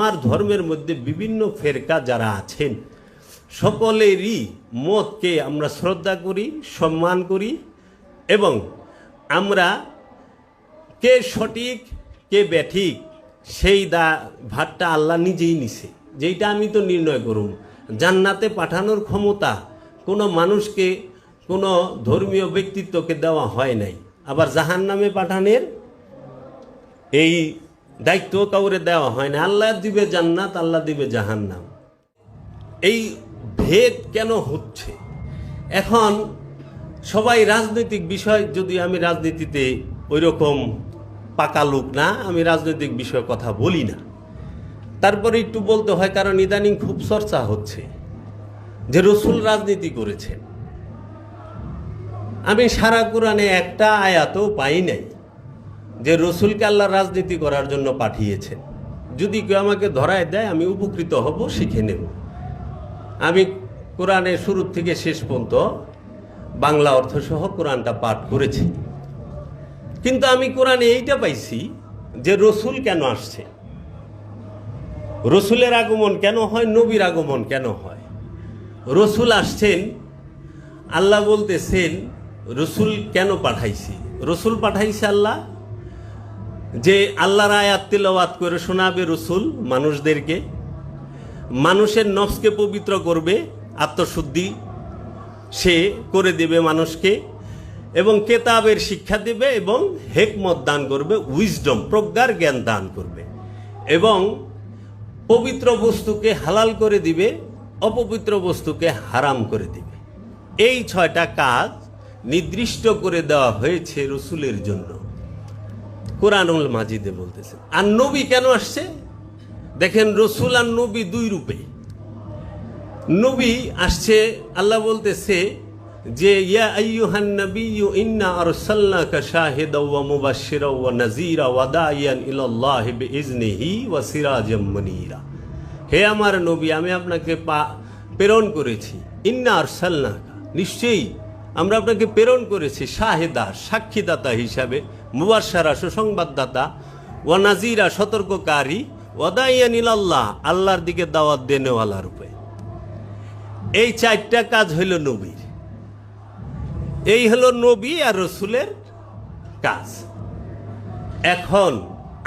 আমার ধর্মের মধ্যে বিভিন্ন ফেরকা যারা আছেন, সকলেরই মতকে আমরা শ্রদ্ধা করি, সম্মান করি এবং আমরা কে সঠিক, কে ব্যাঠিক, সেই দা ভাতটা আল্লাহ নিজেই নিছে। যেইটা আমি তো নির্ণয় করুন জান্নাতে পাঠানোর ক্ষমতা কোনো মানুষকে, কোনো ধর্মীয় ব্যক্তিত্বকে দেওয়া হয় নাই। আবার জাহান নামে পাঠানের এই দায়িত্ব কাউরে দেওয়া হয় না। আল্লাহ দিবে জান্নাত, আল্লাহ দিবে জাহান্নাম। এই ভেদ কেন হচ্ছে? এখন সবাই রাজনৈতিক বিষয়, যদি আমি রাজনীতিতে ওই রকম পাকা লোক না, আমি রাজনৈতিক বিষয়ে কথা বলি না। তারপরে একটু বলতে হয়, কারণ ইদানিং খুব চর্চা হচ্ছে যে রসুল রাজনীতি করেছেন। আমি সারা কোরআনে একটা আয়াতও পাই নাই। যে রসুলকে আল্লাহ রাজনীতি করার জন্য পাঠিয়েছেন। যদি কেউ আমাকে ধরায় দেয়, আমি উপকৃত হব, শিখে নেব। আমি কোরআনের শুরু থেকে শেষ পর্যন্ত বাংলা অর্থসহ কোরআনটা পাঠ করেছি। কিন্তু আমি কোরআনে এইটা পাইছি যে রসুল কেন আসছে? রসুলের আগমন কেন হয়, নবীর আগমন কেন হয়? রসুল আসছেন, আল্লাহ বলতেছেন, রসুল কেন পাঠাইছি? রসুল পাঠাইছে আল্লাহ যে আল্লাহর আয়াত তিলাওয়াত করে শোনাবে রসুল মানুষদেরকে, মানুষের নফসকে পবিত্র করবে, আত্মশুদ্ধি সে করে দেবে মানুষকে, এবং কেতাবের শিক্ষা দেবে এবং হেকমত দান করবে উইজডম প্রজ্ঞার জ্ঞান দান করবে। এবং পবিত্র বস্তুকে হালাল করে দিবে, অপবিত্র বস্তুকে হারাম করে দিবে। এই ছয়টা কাজ নির্দিষ্ট করে দেওয়া হয়েছে রসুলের জন্য। কোরআনুল মাজিদে বলতেছে। আর নবী কেন আসছে? দেখেন রসুল আর নবী দুই রূপে। নবী আসছে, আল্লাহ বলতেছে যে নাবিয়্যু ইন্না ওয়া ওয়া হে আমার নবী, আমি আপনাকে পা প্রেরণ করেছি। ইন্না আর আরসালনাকা। নিশ্চয়ই আমরা আপনাকে প্রেরণ করেছি, শাহেদা, সাক্ষীদাতা হিসাবে। মুবাসারা সুসংবাদদাতা, ওয়া নাজিরা সতর্ককারী ওয়াদাইয়ান ইলাল্লাহ, আল্লাহর দিকে দাওয়াত দেনেওয়ালা রূপে। এই চারটা কাজ হইল নবীর। এই হলো নবী আর রসুলের কাজ। এখন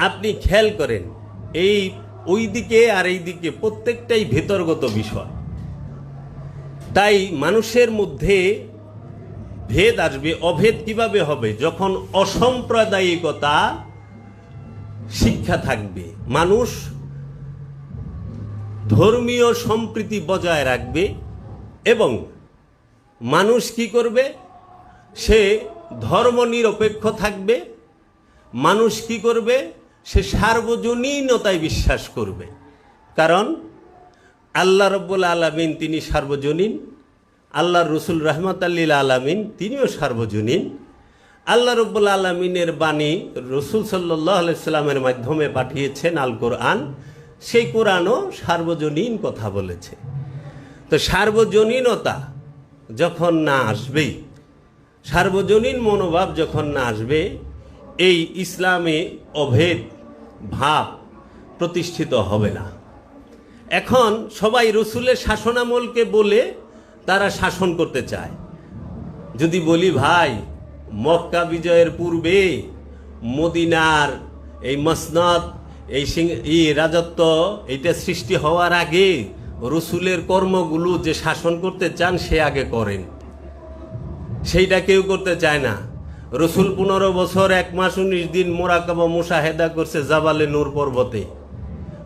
আপনি খেয়াল করেন, এই ওই দিকে আর এই দিকে প্রত্যেকটাই ভেতরগত বিষয়। তাই মানুষের মধ্যে ভেদ আসবে, অভেদ কীভাবে হবে? যখন অসাম্প্রদায়িকতা শিক্ষা থাকবে, মানুষ ধর্মীয় সম্প্রীতি বজায় রাখবে এবং মানুষ কি করবে? সে ধর্ম নিরপেক্ষ থাকবে, মানুষ কি করবে? সে সার্বজনীনতায় বিশ্বাস করবে। কারণ আল্লাহ রব্বুল আলমিন তিনি সার্বজনীন। আল্লাহ রসুল রহমত আল্লিল আলমিন, তিনিও সার্বজনীন। আল্লাহ রব্বুল আলমিনের বাণী রসুল সাল্লাহ আলাইস্লামের মাধ্যমে পাঠিয়েছেন আল কোরআন। সেই কোরআনও সার্বজনীন কথা বলেছে। তো সার্বজনীনতা যখন না আসবেই, সার্বজনীন মনোভাব যখন না আসবে, এই ইসলামে অভেদ, ভাব প্রতিষ্ঠিত হবে না। এখন সবাই রসুলের শাসনামলকে বলে তারা শাসন করতে চায়। যদি বলি, ভাই, মক্কা বিজয়ের পূর্বে মদিনার এই মসনদ, এই সিং, ই রাজত্ব, এইটা সৃষ্টি হওয়ার আগে রসুলের কর্মগুলো যে শাসন করতে চান, সে আগে করেন। সেইটা কেউ করতে চায় না। রসুল পনেরো বছর, এক মাস উনিশ দিন মোরাকাবা মুসাহেদা করছে জাবালে নূর পর্বতে।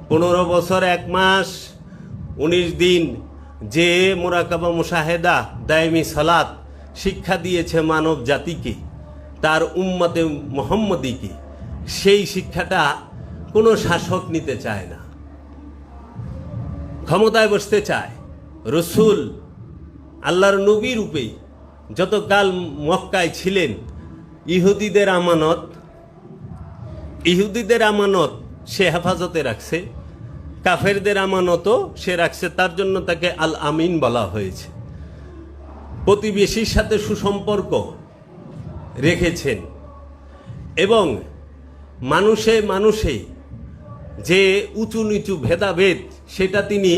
পনেরো বছর, এক মাস উনিশ দিন যে মোরাকাবা মুসাহেদা দায়মি সালাত শিক্ষা দিয়েছে মানব জাতিকে, তার উম্মতে মোহাম্মদীকে, সেই শিক্ষাটা কোনো শাসক নিতে চায় না। ক্ষমতায় বসতে চায়। রসুল আল্লাহর নবী রূপেই যতকাল মক্কায় ছিলেন, ইহুদিদের আমানত ইহুদিদের আমানত সে হেফাজতে রাখছে। কাফেরদের আমানতও সে রাখছে, তার জন্য তাকে আল আমিন বলা হয়েছে। প্রতিবেশীর সাথে সুসম্পর্ক রেখেছেন এবং মানুষে মানুষে যে উঁচু নিচু ভেদাভেদ সেটা তিনি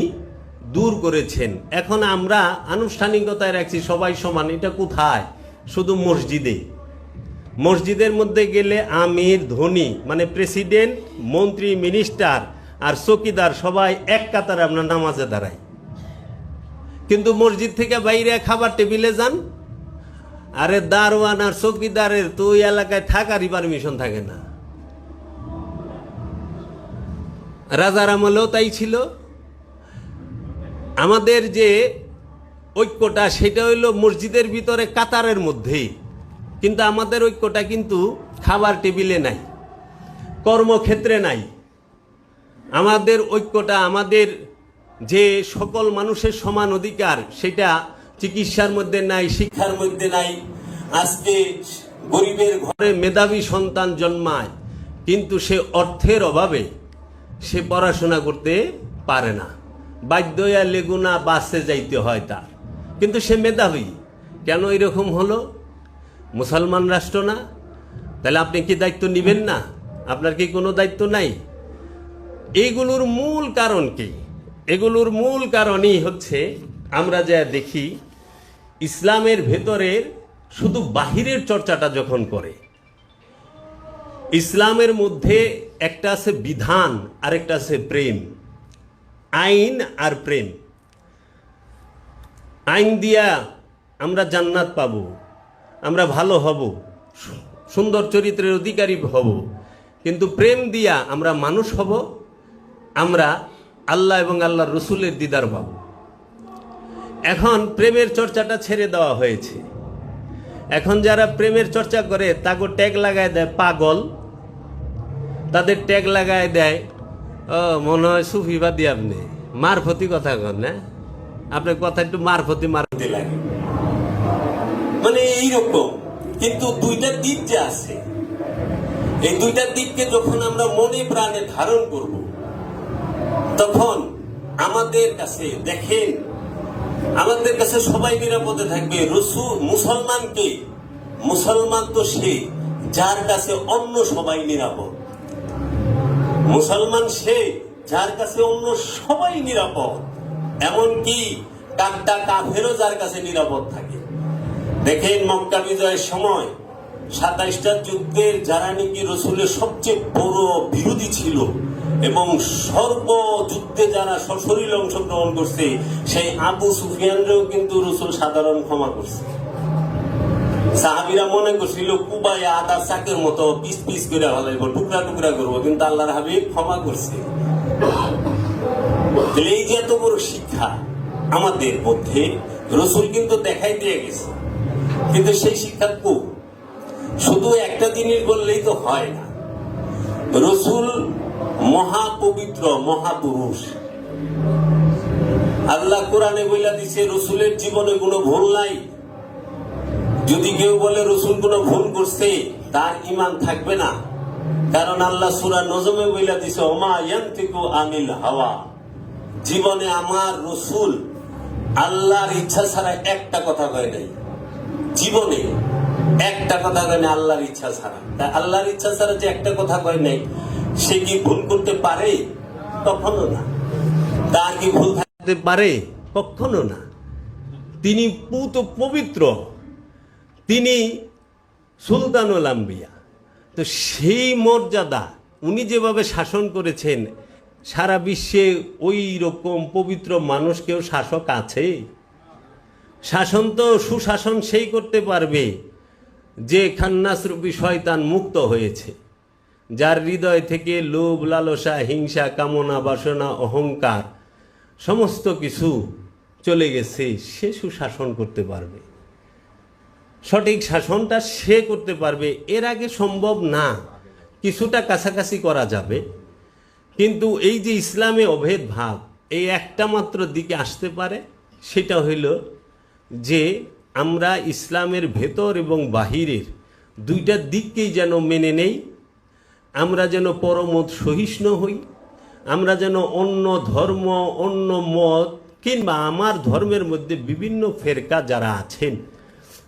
দূর করেছেন। এখন আমরা আনুষ্ঠানিকতায় রাখছি, সবাই সমান, এটা কোথায়? শুধু মসজিদে। মসজিদের মধ্যে গেলে আমির, ধনী মানে প্রেসিডেন্ট, মন্ত্রী, মিনিস্টার আর চকিদার সবাই এক কাতারে আপনার নামাজে দাঁড়ায়। কিন্তু মসজিদ থেকে বাইরে খাবার টেবিলে যান, আরে দারোয়ান আর চকিদারের তো ওই এলাকায় থাকারই পারমিশন থাকে না। রাজার আমলেও তাই ছিল। আমাদের যে ঐক্যটা, সেটা হইল মসজিদের ভিতরে কাতারের মধ্যেই। কিন্তু আমাদের ঐক্যটা কিন্তু খাবার টেবিলে নাই, কর্মক্ষেত্রে নাই। আমাদের ঐক্যটা, আমাদের যে সকল মানুষের সমান অধিকার, সেটা চিকিৎসার মধ্যে নাই, শিক্ষার মধ্যে নাই। আজকে গরিবের ঘরে মেধাবী সন্তান জন্মায়, কিন্তু সে অর্থের অভাবে সে পড়াশোনা করতে পারে না। বাধ্য হইয়া লেগুনা বাসে যাইতে হয় তার। কিন্তু সে মেধাবী। কেন এরকম হলো? মুসলমান রাষ্ট্র না? তাহলে আপনি কি দায়িত্ব নেবেন না? আপনার কি কোনো দায়িত্ব নাই? এইগুলোর মূল কারণ কি? এগুলোর মূল কারণই হচ্ছে আমরা যা দেখি, ইসলামের ভেতরের শুধু বাহিরের চর্চাটা যখন করে, ইসলামের মধ্যে একটা আছে বিধান আর একটা আছে প্রেম। আইন আর প্রেম। আইন দিয়া আমরা জান্নাত পাব, আমরা ভালো হব সুন্দর চরিত্রের অধিকারী হব, কিন্তু প্রেম দিয়া আমরা মানুষ হব আমরা আল্লাহ এবং আল্লাহর রসুলের দিদার পাব এখন প্রেমের চর্চাটা ছেড়ে দেওয়া হয়েছে। এখন যারা প্রেমের চর্চা করে তাকে ট্যাগ লাগায় দেয় পাগল। তাদের ট্যাগ লাগায় দেয়, ও, মনে হয় সুফিবাদী আপনি। মারফতি কথা কন না আপনার কথা একটু মারফতি মারফতি লাগে। মানে এইরকম। কিন্তু দুইটা দিক যে আছে। এই দুইটা দিককে যখন আমরা মনে প্রাণে ধারণ করব তখন আমাদের কাছে দেখেন, আমাদের কাছে সবাই নিরাপদে থাকবে। রসু মুসলমানকে মুসলমান তো সে, যার কাছে অন্য সবাই নিরাপদ। মুসলমান সে, যার কাছে অন্য সবাই নিরাপদ। এমনকি কাকটা কাফেরও যার কাছে নিরাপদ থাকে। দেখেন মক্কা বিজয়ের সময়, সাতাইশটা যুদ্ধের যারা নাকি রসুলের সবচেয়ে বড় বিরোধী ছিল এবং সর্ব যুদ্ধে যারা সশরীর অংশগ্রহণ করছে, সেই আবু সুফিয়ানরেও কিন্তু রসুল সাধারণ ক্ষমা করছে। সাহাবিরা মনে করছিল কুবাই আদা চাকের মতো পিস পিস করে ভালাইব টুকরা টুকরা করব, কিন্তু আল্লাহর হাবিব ক্ষমা করছে। এই যে এত বড় শিক্ষা আমাদের মধ্যে, রসুল কিন্তু দেখাই দিয়ে গেছে। কিন্তু সেই শিক্ষা কু? শুধু একটা জিনিস বললেই তো হয় না। রসুল মহাপবিত্র মহাপুরুষ। আল্লাহ কোরআনে বইলা দিছে, রসুলের জীবনে কোনো ভুল নাই। যদি কেউ বলে রসুল কোনো ভুল করছে, তার ইমান থাকবে না। কারণ আল্লাহ সুরা নজমে বইলা দিছে, ওমা ইয়ান্তিকু আনিল হাওয়া। জীবনে আমার রসুল আল্লাহর ইচ্ছা ছাড়া একটা কথা কয় নাই। জীবনে একটা কথা কয় না আল্লাহর ইচ্ছা ছাড়া। আল্লাহর ইচ্ছা ছাড়া যে একটা কথা কয় নাই সে কি ভুল করতে পারে? কখনো না। তার কি ভুল থাকতে পারে? কখনো না। তিনি পুত পবিত্র। তিনি সুলতানুল আম্বিয়া। তো সেই মর্যাদা উনি যেভাবে শাসন করেছেন, সারা বিশ্বে ওই রকম পবিত্র মানুষ কেউ শাসক আছে? শাসন তো সুশাসন সেই করতে পারবে যে খান্নাসরূপী শয়তান মুক্ত হয়েছে। যার হৃদয় থেকে লোভ, লালসা, হিংসা, কামনা, বাসনা, অহংকার, সমস্ত কিছু চলে গেছে, সে সুশাসন করতে পারবে। সঠিক শাসনটা সে করতে পারবে, এর আগে সম্ভব না। কিছুটা কাছাকাছি করা যাবে। কিন্তু এই যে ইসলামে অভেদ ভাব এই একটা মাত্র দিকে আসতে পারে, সেটা হইল যে আমরা ইসলামের ভেতর এবং বাহিরের দুইটা দিককেই যেন মেনে নেই আমরা যেন পরমত সহিষ্ণু হই, আমরা যেন অন্য ধর্ম, অন্য মত, কিংবা আমার ধর্মের মধ্যে বিভিন্ন ফেরকা যারা আছেন,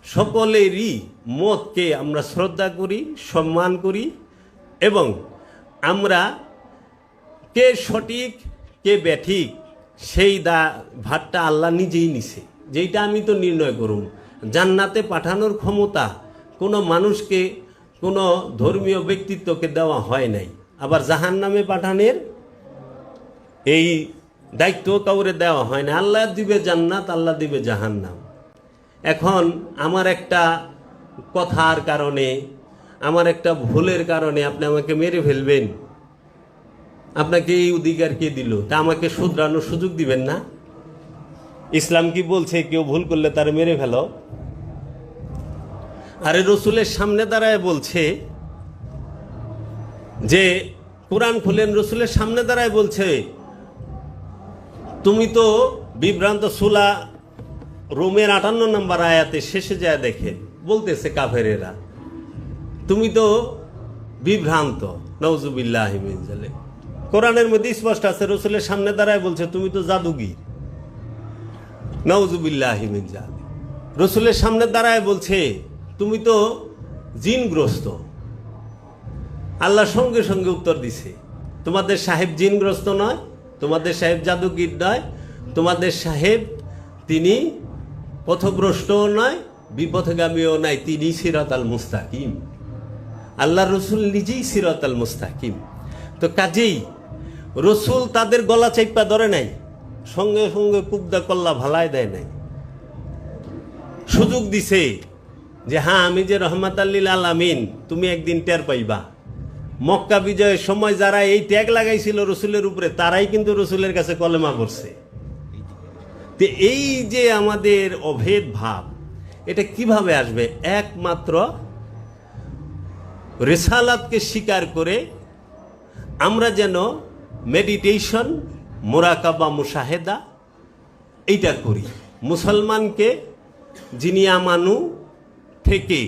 সকলেরই মতকে আমরা শ্রদ্ধা করি, সম্মান করি, এবং আমরা কে সঠিক, কে ব্যাঠিক, সেই দা ভাতটা আল্লাহ নিজেই নিছে। যেইটা আমি তো নির্ণয় করুন জান্নাতে পাঠানোর ক্ষমতা কোনো মানুষকে কোনো ধর্মীয় ব্যক্তিত্বকে দেওয়া হয় নাই। আবার জাহান নামে পাঠানের এই দায়িত্ব কাউরে দেওয়া হয় না আল্লাহ দিবে জান্নাত, আল্লাহ দিবে জাহান্নাম। এখন আমার একটা কথার কারণে, আমার একটা ভুলের কারণে আপনি আমাকে মেরে ফেলবেন। আপনাকে এই অধিকার কে দিল? তা আমাকে শুধরানোর সুযোগ দিবেন না? ইসলাম কি বলছে, কেউ ভুল করলে তার মেরে ফেলো? আরে রসুলের সামনে দাঁড়ায় বলছে যে, কোরআন খুলেন, রসুলের সামনে দাঁড়ায় বলছে, তুমি তো বিভ্রান্ত সুলা, রোমের আটান্ন নম্বর আয়াতে শেষে যায় দেখে, বলতেছে কাফেরেরা। তুমি তো বিভ্রান্ত নওজুবিল্লাহ কোরআনের মধ্যে স্পষ্ট আছে, রসুলের সামনে দাঁড়ায় বলছে, তুমি তো জাদুগির নওজুবিল্লাহ রসুলের সামনে দাঁড়ায় বলছে তুমি তো জিনগ্রস্ত। আল্লাহ সঙ্গে সঙ্গে উত্তর দিছে, তোমাদের সাহেব জিনগ্রস্ত নয়, তোমাদের সাহেব জাদুগির নয়, তোমাদের সাহেব তিনি পথভ্রষ্টও নয়, বিপথগামীও নয় তিনি সিরাত আল মুস্তাকিম। আল্লাহ রসুল নিজেই সিরাত আল মুস্তাকিম। তো কাজেই রসুল তাদের গলা চাইপা ধরে নাই, সঙ্গে সঙ্গে কুবদা কল্লা ভালায় দেয় নাই। সুযোগ দিছে যে হ্যাঁ আমি যে রহমাত আল্লিল আলামিন, তুমি একদিন টের পাইবা। মক্কা বিজয়ের সময় যারা এই ট্যাগ লাগাইছিল রসুলের উপরে, তারাই কিন্তু রসুলের কাছে কলেমা করছে তো এই যে আমাদের অভেদ ভাব, এটা কীভাবে আসবে? একমাত্র রেসালাতকে স্বীকার করে আমরা যেন মেডিটেশন, মোরাকাবা মুশাহেদা, এইটা করি। মুসলমানকে যিনি আমানু থেকে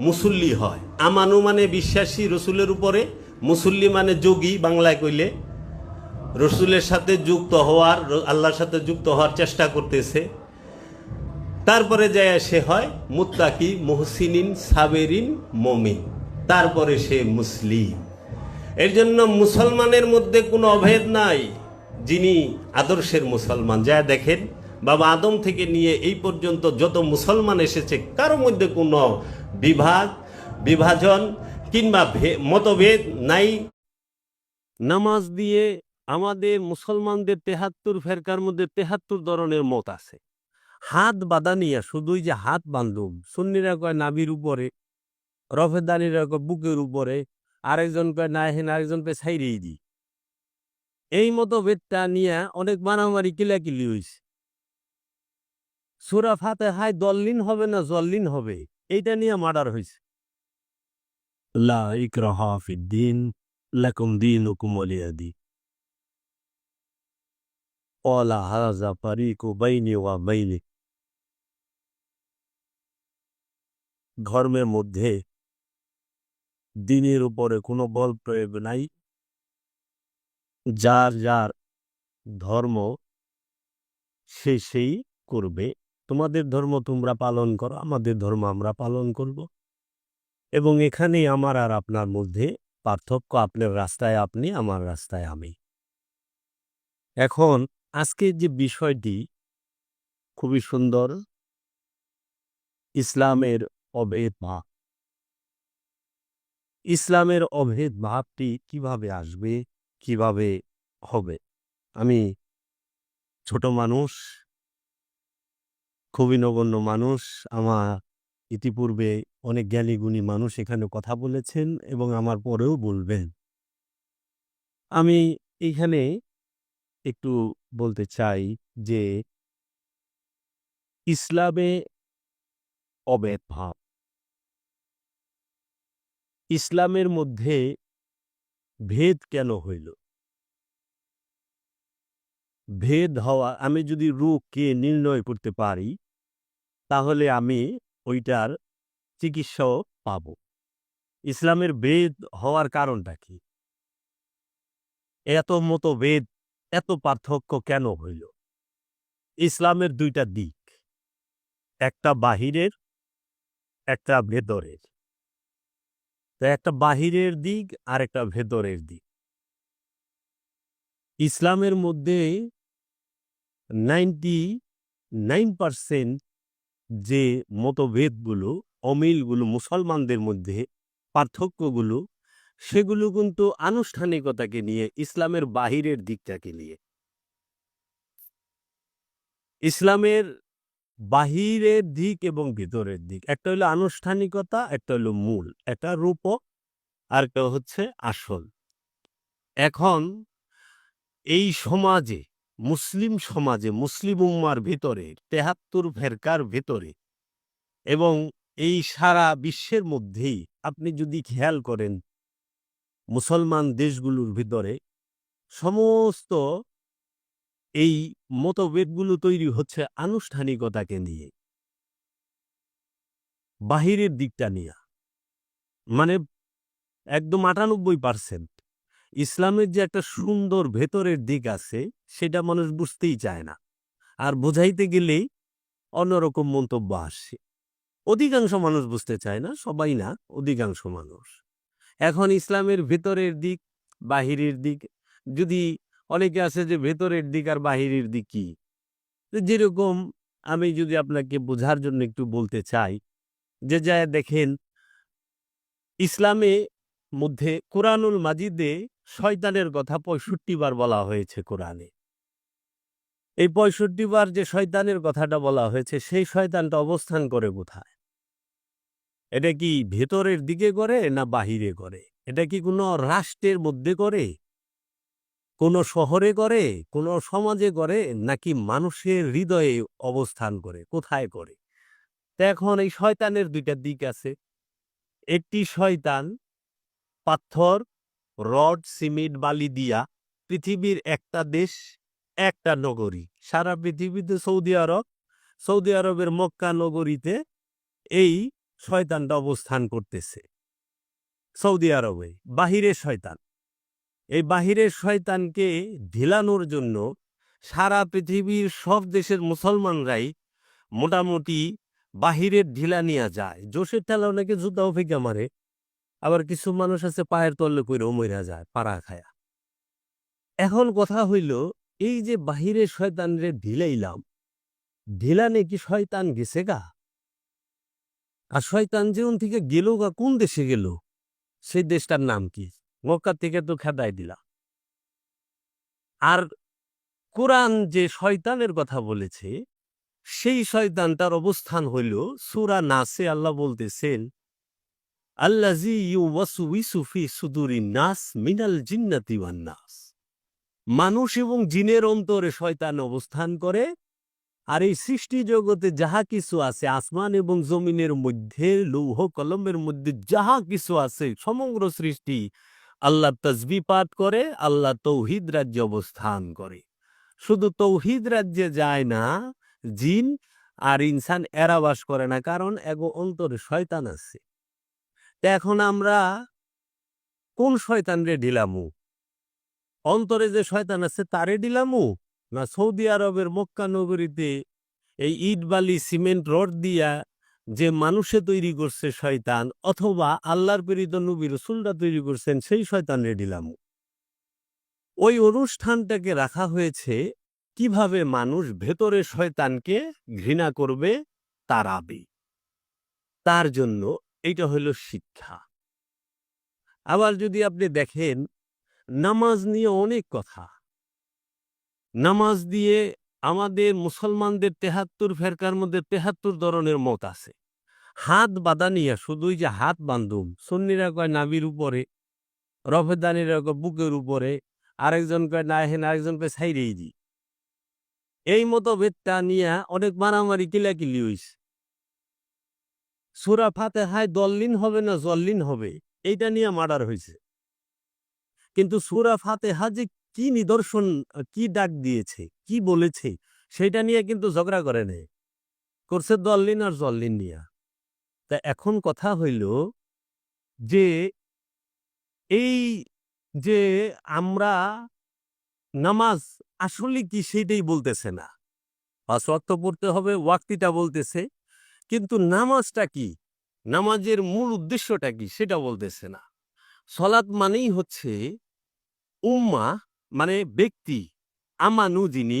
মুসল্লি হয়। আমানু মানে বিশ্বাসী রসুলের উপরে, মুসল্লি মানে যোগী, বাংলায় কইলে। রসুলের সাথে যুক্ত হওয়ার, আল্লাহর সাথে যুক্ত হওয়ার চেষ্টা করতেছে। তারপরে যায় সে হয় মুত্তাকি, মোহসিনিন, সাবেরিন, মমিন। তারপরে সে মুসলিম। এর জন্য মুসলমানের মধ্যে কোনো অভেদ নাই যিনি আদর্শের মুসলমান। যা দেখেন বাবা আদম থেকে নিয়ে এই পর্যন্ত যত মুসলমান এসেছে কারও মধ্যে কোনো বিভাগ, বিভাজন কিংবা মতভেদ নাই। নামাজ দিয়ে আমাদের মুসলমানদের তেহাত্তর ফেরকার মধ্যে তেহাত্তর ধরনের মত আছে। হাত বাঁধা নিয়ে শুধুই যে হাত বান্ধব সুন্নিরা কয় নাভির উপরে, রফেদানিরা কয় বুকের উপরে, আরেকজন কয় না হেন, আরেকজন কয় ছাইরেই দি এই মতো বেদটা নিয়ে অনেক মারামারি কিলাকিলি হয়েছে সুরা ফাতে হাই দল্লিন হবে না জল্লিন হবে? এইটা নিয়ে মার্ডার হয়েছে। লা ধর্মের মধ্যে দিনের উপরে কোনো বল প্রয়োগ নাই। যার যার ধর্ম সে সেই করবে। তোমাদের ধর্ম তোমরা পালন করো, আমাদের ধর্ম আমরা পালন করব। এবং এখানেই আমার আর আপনার মধ্যে পার্থক্য, আপনার রাস্তায় আপনি, আমার রাস্তায় আমি। এখন আজকের যে বিষয়টি খুবই সুন্দর ইসলামের অভেদ ভাব। ইসলামের অভেদ ভাবটি কীভাবে আসবে, কীভাবে হবে? আমি ছোট মানুষ খুবই নগণ্য মানুষ। আমার ইতিপূর্বে অনেক জ্ঞানী গুণী মানুষ এখানে কথা বলেছেন এবং আমার পরেও বলবেন। আমি এইখানে একটু বলতে চাই যে ইসলামে অবেদ ভাব। ইসলামের মধ্যে ভেদ কেন হইল? ভেদ হওয়া, আমি যদি রোগকে নির্ণয় করতে পারি, তাহলে আমি ওইটার চিকিৎসাও পাব। ইসলামের ভেদ হওয়ার কারণটা কি? এত মতো ভেদ এত পার্থক্য কেন হইল? ইসলামের দুইটা দিক, একটা বাহিরের, একটা ভেতরের। তো একটা বাহিরের দিক আর একটা ভেতরের দিক। ইসলামের মধ্যে নাইনটি নাইন পার্সেন্ট যে মতভেদগুলো, অমিলগুলো, মুসলমানদের মধ্যে পার্থক্যগুলো, সেগুলো কিন্তু আনুষ্ঠানিকতাকে নিয়ে, ইসলামের বাহিরের দিকটাকে নিয়ে। ইসলামের বাহিরের দিক এবং ভিতরের দিক, একটা হলো আনুষ্ঠানিকতা, একটা হলো মূল, একটা রূপক, আর একটা হচ্ছে আসল। এখন এই সমাজে মুসলিম সমাজে, মুসলিম উম্মার ভিতরে, তেহাত্তর ফেরকার ভেতরে এবং এই সারা বিশ্বের মধ্যেই আপনি যদি খেয়াল করেন, মুসলমান দেশগুলোর ভিতরে সমস্ত এই মতভেদগুলো তৈরি হচ্ছে আনুষ্ঠানিকতাকে নিয়ে। বাহিরের দিকটা নিয়ে। মানে একদম আটানব্বই পার্সেন্ট। ইসলামের যে একটা সুন্দর ভেতরের দিক আছে, সেটা মানুষ বুঝতেই চায় না। আর বোঝাইতে গেলেই অন্যরকম মন্তব্য আসে। অধিকাংশ মানুষ বুঝতে চায় না, সবাই না, অধিকাংশ মানুষ। এখন ইসলামের ভেতরের দিক, বাহিরের দিক, যদি অনেকে আছে যে ভেতরের দিক আর বাহিরের দিক কি? যেরকম আমি যদি আপনাকে বোঝার জন্য একটু বলতে চাই, যে যায় দেখেন, ইসলামে মধ্যে কোরআনুল মাজিদে শয়তানের কথা পঁয়ষট্টি বার বলা হয়েছে কোরআনে। এই পঁয়ষট্টি বার যে শয়তানের কথাটা বলা হয়েছে, সেই শয়তানটা অবস্থান করে কোথায়? এটা কি ভেতরের দিকে করে না বাহিরে করে? এটা কি কোনো রাষ্ট্রের মধ্যে করে? কোনো শহরে করে? কোনো সমাজে করে? নাকি মানুষের হৃদয়ে অবস্থান করে? কোথায় করে? তা এখন এই শয়তানের দুইটা দিক আছে। একটি শয়তান পাথর রড, সিমেন্ট, বালি দিয়া পৃথিবীর একটা দেশ, একটা নগরী। সারা পৃথিবীতে সৌদি আরব, সৌদি আরবের মক্কা নগরীতে এই শয়তানটা অবস্থান করতেছে। সৌদি আরবে, বাহিরের শয়তান। এই বাহিরের শয়তানকে ঢিলানোর জন্য সারা পৃথিবীর সব দেশের মুসলমানরাই মোটামুটি বাহিরের ঢিলা নিয়ে যায়। জোশের ঠেলা অনেকে জুতাও ফেঁকে মারে। আবার কিছু মানুষ আছে পায়ের তল্লে কইরেও মইরা যায় পাড়া খায়া। এখন কথা হইল, এই যে বাহিরে শয়তানরে ঢিলাইলাম, ঢিলানে কি শয়তান গেছে গা? আর শয়তান যেমন থেকে গেল গা, কোন দেশে গেল? সেই দেশটার নাম কি? মক্কা থেকে তো খেদাই দিলা। আর কোরআন যে শয়তানের কথা বলেছে, সেই শয়তানটার অবস্থান হইল, সুরা নাসে আল্লাহ বলতেছেন মিনাল মানুষ এবং জিনের অন্তরে শয়তান অবস্থান করে, আর এই সৃষ্টি জগতে যাহা কিছু আছে, আসমান এবং জমিনের মধ্যে, লৌহ কলমের মধ্যে যাহা কিছু আছে, সমগ্র সৃষ্টি আল্লাহ তসবি পাঠ করে, আল্লাহ তৌহিদ রাজ্যে অবস্থান করে। শুধু তৌহিদ রাজ্যে যায় না, জিন আর ইনসান এরা বাস করে না, কারণ এগো অন্তরে শয়তান আছে। এখন আমরা কোন শয়তান রে ঢিলামু? অন্তরে যে শয়তান আছে তারে ঢিলামু? না সৌদি আরবের মক্কা নগরীতে এই ইট, বালি, সিমেন্ট, রড দিয়া যে মানুষে তৈরি করছে শয়তান অথবা আল্লাহর প্রেরিত নবী রসুলরা তৈরি করছেন, সেই শয়তান রে ঢিলামু। ওই অনুষ্ঠানটাকে রাখা হয়েছে কীভাবে মানুষ ভেতরে শয়তানকে ঘৃণা করবে তারাবে তার জন্য এটা হইল শিক্ষা। আবার যদি আপনি দেখেন, নামাজ নিয়ে অনেক কথা। নামাজ দিয়ে আমাদের মুসলমানদের তেহাত্তর ফেরকার মধ্যে তেহাত্তর ধরনের মত আছে। হাত বাঁধা নিয়ে শুধুই যে হাত বান্ধুম সন্নিরা কয় নাবির উপরে, রফেদানিরা কয় বুকের উপরে, আরেকজন কয় না হেন আরেকজন কয় সাইরেই দি এই মতো ভেদটা নিয়ে অনেক মারামারি, কিলাকিলি হইছে। সুরা ফাতে হায় দল্লিন হবে না জল্লিন হবে? এইটা নিয়ে মার্ডার হয়েছে। কিন্তু সুরা ফাতে যে কি নিদর্শন, কি ডাক দিয়েছে, কি বলেছে সেটা নিয়ে কিন্তু ঝগড়া করে নেই। করছে দল্লিন আর জল্লিন নিয়া। তা এখন কথা হইল যে, এই যে আমরা নামাজ আসলে কি সেটাই বলতেছে না। পাঁচ ওয়াক্ত পড়তে হবে, ওয়াক্তিটা বলতেছে কিন্তু নামাজটা কি? নামাজের মূল উদ্দেশ্যটা কি? সেটা বলতেছে না। সলাৎ মানেই হচ্ছে উম্মা মানে ব্যক্তি, আমানু যিনি,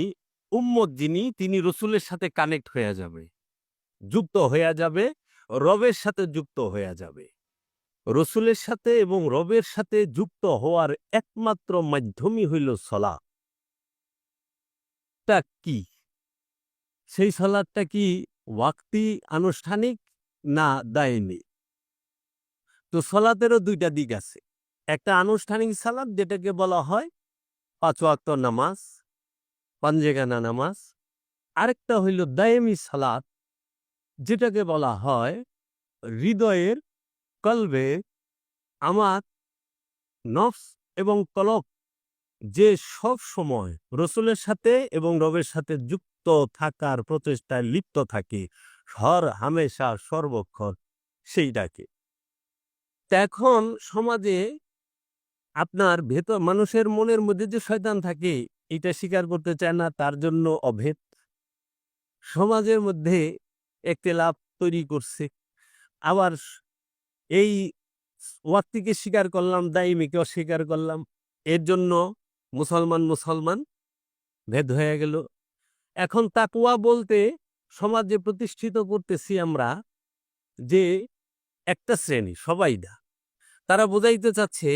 উম্মত যিনি, তিনি রসুলের সাথে কানেক্ট হয়ে যাবে। যুক্ত হয়ে যাবে, রবের সাথে যুক্ত হয়ে যাবে। রসুলের সাথে এবং রবের সাথে যুক্ত হওয়ার একমাত্র মাধ্যমই হইল সলা তা কি? সেই সলাদটা কি ওয়াক্তি আনুষ্ঠানিক না দায়নি? তো সলাতেরও দুইটা দিক আছে। একটা আনুষ্ঠানিক সালাদ যেটাকে বলা হয় পাঁচ ওয়াক্ত নামাজ পাঞ্জেগানা নামাজ। আরেকটা হইল দায়েমি সালাদ যেটাকে বলা হয় হৃদয়ের কলবে আমার নফস এবং কলব, যে সব সময় রসুলের সাথে এবং রবের সাথে যুক্ত থাকার প্রচেষ্টায় লিপ্ত থাকে। হর হামেশা সর্বক্ষণ সেই ডাকে। এখন সমাজে আপনার ভেতর, মানুষের মনের মধ্যে যে শয়তান থাকে, এটা স্বীকার করতে চায় না, তার জন্য অভেদ। সমাজের মধ্যে একটি লাভ তৈরি করছে। আবার এই ওয়াক্তিকে স্বীকার করলাম দাইমিকে অস্বীকার করলাম, এর জন্য মুসলমান মুসলমান ভেদ হয়ে গেল। এখন তাকুয়া বলতে সমাজে প্রতিষ্ঠিত করতেছি আমরা যে একটা শ্রেণি, সবাই না তারা বোঝাইতে চাচ্ছে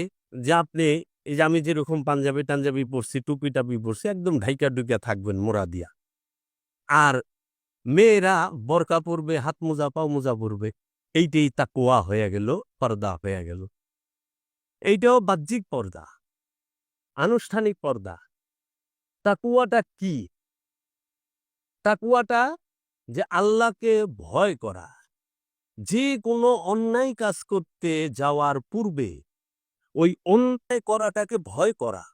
যে আপনি এই যে আমি যেরকম পাঞ্জাবি টাঞ্জাবি পরছি টুপি টাপি পরছি, একদম ঢাইকা ডুইকা থাকবেন মোরা দিয়া। আর মেয়েরা বরকা পরবে হাত মোজা পাও মোজা পরবে, এইটাই তাকুয়া হয়ে গেল, পর্দা হয়ে গেল। এইটাও বাহ্যিক পর্দা, আনুষ্ঠানিক পর্দা। তাকুয়াটা কি? তাকুয়াটা যে আল্লাহকে ভয় করা। যে কোনো অন্যায় কাজ করতে যাওয়ার পূর্বে ওই অন্যায় করাটাকে ভয় করা।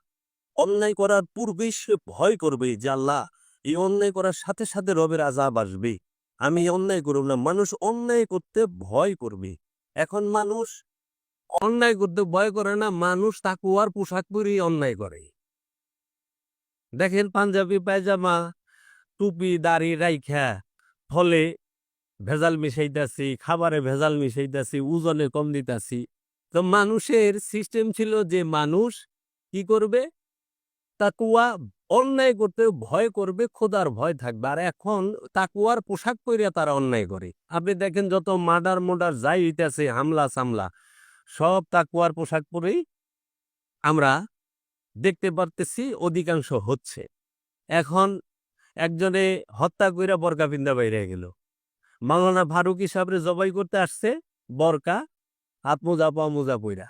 অন্যায় করার পূর্বেই সে ভয় করবে যে আল্লাহ, এই অন্যায় করার সাথে সাথে রবের আজাব আসবে। আমি অন্যায় করব না। মানুষ অন্যায় করতে ভয় করবে। এখন মানুষ অন্যায় করতে ভয় করে না, মানুষ তাকুয়ার পোশাক পরেই অন্যায় করে। দেখেন পাঞ্জাবি পায়জামা টুপি, দাড়ি রাইখা, ফলে ভেজাল মিশাইতাছি, খাবারে ভেজাল মিশাইতাছি, ওজনে কম দিতাছি। তো মানুষের সিস্টেম ছিল যে মানুষ কি করবে? তাকুয়া অন্যায় করতে ভয় করবে, খোদার ভয় থাকবে। আর এখন তাকুয়ার পোশাক পরিয়া তারা অন্যায় করে। আপনি দেখেন যত মার্ডার মোডার যাই হইতেছে, হামলা সামলা, সব তাকুয়ার পোশাক পরেই আমরা দেখতে পারতেছি, অধিকাংশ হচ্ছে। এখন একজনে হত্যা কইরা বরকা পিন্দা বাইরে গেল। মাওলানা ফারুক সাহেবরে জবাই করতে আসছে, বরকা, হাত মোজা, পা মোজা পইরা।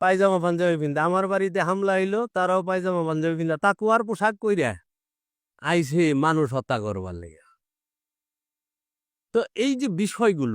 পায়জামা, পাঞ্জাবি পিন্দা আমার বাড়িতে হামলা হইল, তারাও পায়জামা, পাঞ্জাবি পিন্দা তাকুয়ার পোশাক কইরা আইসে মানুষ হত্যা করবার লেগে। তো এই যে বিষয়গুলো